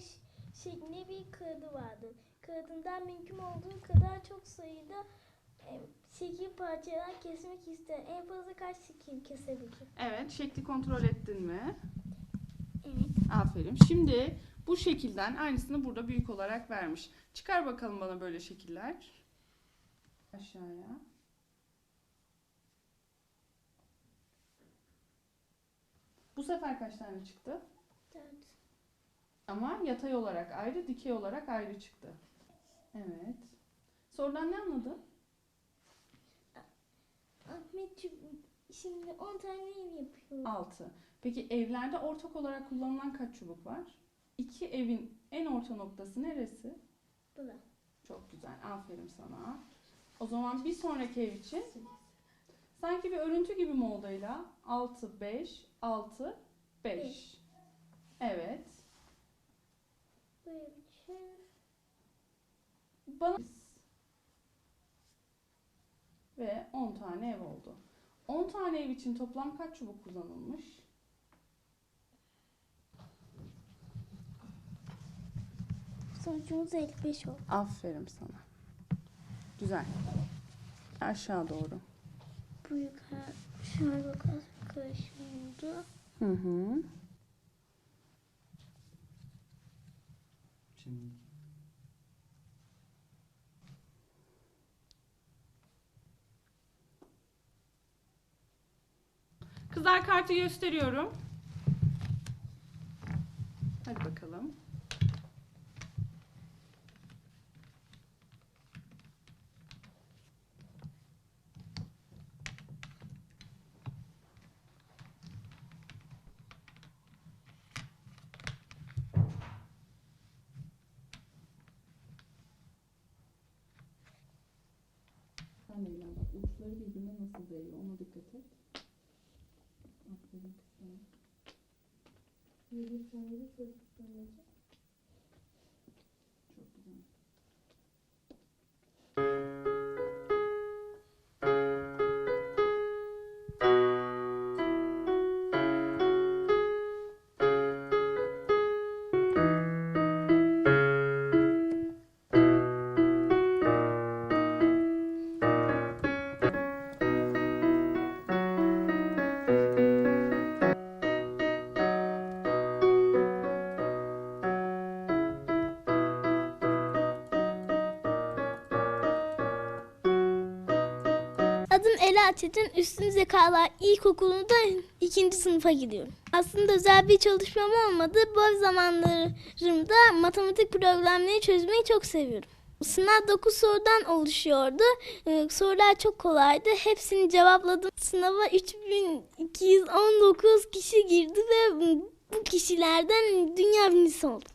ş- şeklinde bir kağıdı vardı. Kağıdından mümkün olduğu kadar çok sayıda şekil parçalar kesmek ister. En fazla kaç şekil kesebilir? Evet, şekli kontrol ettin mi? Evet. Aferin. Şimdi bu şekilden aynısını burada büyük olarak vermiş. Çıkar bakalım bana böyle şekiller. Aşağıya. Bu sefer kaç tane çıktı? Dört. Ama yatay olarak ayrı, dikey olarak ayrı çıktı. Evet. Sorudan ne anladın? Ahmet çub- şimdi 10 tane ev yapıyor. 6. Peki evlerde ortak olarak kullanılan kaç çubuk var? İki evin en orta noktası neresi? Bula. Çok güzel. Aferin sana. O zaman bir sonraki ev için sanki bir örüntü gibi mi oldu Ela? 6, 5, 6, 5. Beş. Evet. Ev için Bana ve 10 tane ev oldu. 10 tane ev için toplam kaç çubuk kullanılmış? sonucumuz 55 oldu. Aferin sana. Güzel. Aşağı doğru. Bu yukarı şöyle karışımdı. Hı hı. Şimdi Kızlar kartı gösteriyorum. Hadi bakalım. Sen de ilan bak. Uçları birbirine nasıl değiyor ona dikkat et. Aferin kızım. Çok Adım Ela Çetin. Üstün Zekalar İlkokulu'nda ikinci sınıfa gidiyorum. Aslında özel bir çalışmam olmadı. Boş zamanlarımda matematik problemleri çözmeyi çok seviyorum. Sınav 9 sorudan oluşuyordu. Ee, sorular çok kolaydı. Hepsini cevapladım. Sınava 3219 kişi girdi ve bu kişilerden dünya birincisi oldum.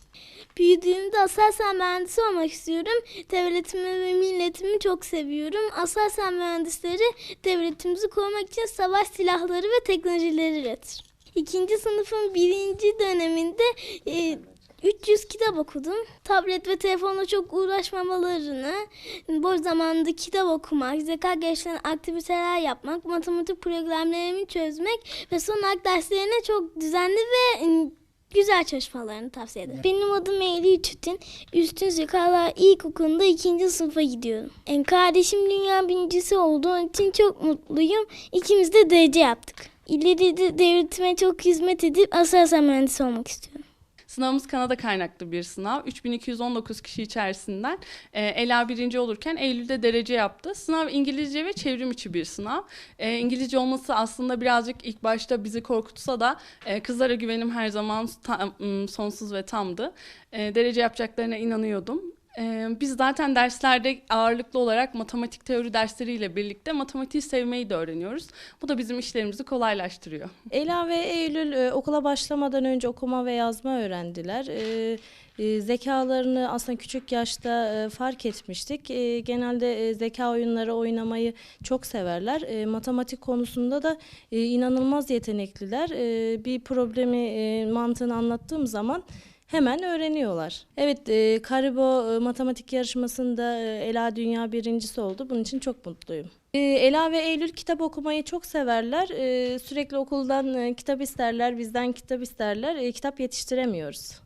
Büyüdüğümde Aselsan mühendisi olmak istiyorum. Devletimi ve milletimi çok seviyorum. Aselsan mühendisleri devletimizi korumak için savaş silahları ve teknolojileri üretir. İkinci sınıfın birinci döneminde e, 300 kitap okudum. Tablet ve telefonla çok uğraşmamalarını, boş zamanında kitap okumak, zeka geliştiren aktiviteler yapmak, matematik problemlerimi çözmek ve son olarak derslerine çok düzenli ve güzel çalışmalarını tavsiye ederim. Benim adım Eylül Tütün. Üstün Zekalar İlkokulu'nda ikinci sınıfa gidiyorum. En kardeşim dünya birincisi olduğu için çok mutluyum. İkimiz de derece yaptık. İleride devletime çok hizmet edip asasen mühendisi olmak istiyorum. Sınavımız Kanada kaynaklı bir sınav. 3219 kişi içerisinden e, Ela birinci olurken Eylül'de derece yaptı. Sınav İngilizce ve çevrim içi bir sınav. E, İngilizce olması aslında birazcık ilk başta bizi korkutsa da e, kızlara güvenim her zaman tam- sonsuz ve tamdı. E, derece yapacaklarına inanıyordum. E, biz zaten derslerde ağırlıklı olarak matematik teori dersleriyle birlikte matematiği sevmeyi de öğreniyoruz. Bu da bizim işlerimizi kolaylaştırıyor. Ela ve Eylül e, okula başlamadan önce okuma ve yazma öğrendiler. E, zekalarını aslında küçük yaşta fark etmiştik. Genelde zeka oyunları oynamayı çok severler. Matematik konusunda da inanılmaz yetenekliler. Bir problemi mantığını anlattığım zaman hemen öğreniyorlar. Evet, e, Karibo e, matematik yarışmasında e, Ela dünya birincisi oldu. Bunun için çok mutluyum. E, Ela ve Eylül kitap okumayı çok severler. E, sürekli okuldan e, kitap isterler, bizden kitap isterler. Kitap yetiştiremiyoruz.